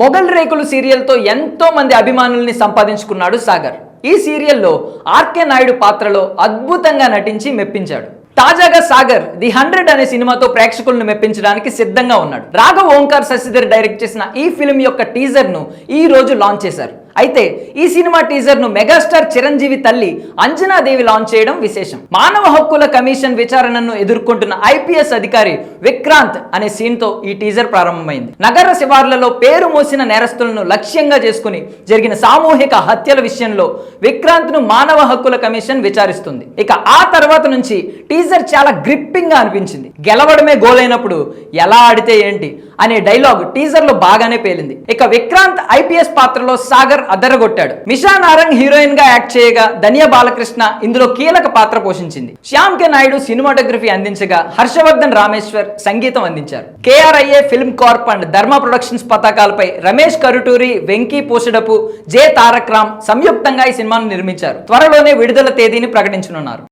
మొఘల్ రేకులు సీరియల్తో ఎంతో మంది అభిమానుల్ని సంపాదించుకున్నాడు సాగర్. ఈ సీరియల్లో ఆర్కే నాయుడు పాత్రలో అద్భుతంగా నటించి మెప్పించాడు. తాజాగా సాగర్ ది హండ్రెడ్ అనే సినిమాతో ప్రేక్షకులను మెప్పించడానికి సిద్ధంగా ఉన్నాడు. రాఘవ్ ఓంకార్ శశిధర్ డైరెక్ట్ చేసిన ఈ ఫిల్మ్ యొక్క టీజర్ను ఈ రోజు లాంచ్ చేశారు. అయితే ఈ సినిమా టీజర్ను మెగాస్టార్ చిరంజీవి తల్లి అంజనాదేవి లాంచ్ చేయడం విశేషం. మానవ హక్కుల కమిషన్ విచారణను ఎదుర్కొంటున్న ఐపీఎస్ అధికారి విక్రాంత్ అనే సీన్తో ఈ టీజర్ ప్రారంభమైంది. నగర శివార్లలో పేరు మోసిన నేరస్తులను లక్ష్యంగా చేసుకుని జరిగిన సామూహిక హత్యల విషయంలో విక్రాంత్ను మానవ హక్కుల కమిషన్ విచారిస్తుంది. ఇక ఆ తర్వాత నుంచి టీజర్ చాలా గ్రిప్పింగ్గా అనిపించింది. గెలవడమే గోలైనప్పుడు ఎలా ఆడితే ఏంటి? అనే డైలాగ్ టీజర్లో బాగానే పేలింది. ఇక విక్రాంత్ ఐపీఎస్ పాత్రలో సాగర్ అద్దరగొట్టాడు మిషా నారంగ్ హీరోయిన్గా యాక్ట్ చేయగా ధనియా బాలకృష్ణ ఇందులో కీలక పాత్ర పోషించింది. శ్యామ్ కె నాయుడు సినిమాటోగ్రఫీ అందించగా హర్షవర్ధన్ రామేశ్వర్ సంగీతం అందించారు. KRIA film corp and Dharma productions పతాకాలపై Ramesh Karuturi Venky Poshadapu J Tarak Ram సంయుక్తంగా ఈ సినిమాను నిర్మించారు. త్వరలోనే విడుదల తేదీని ప్రకటించనున్నారు.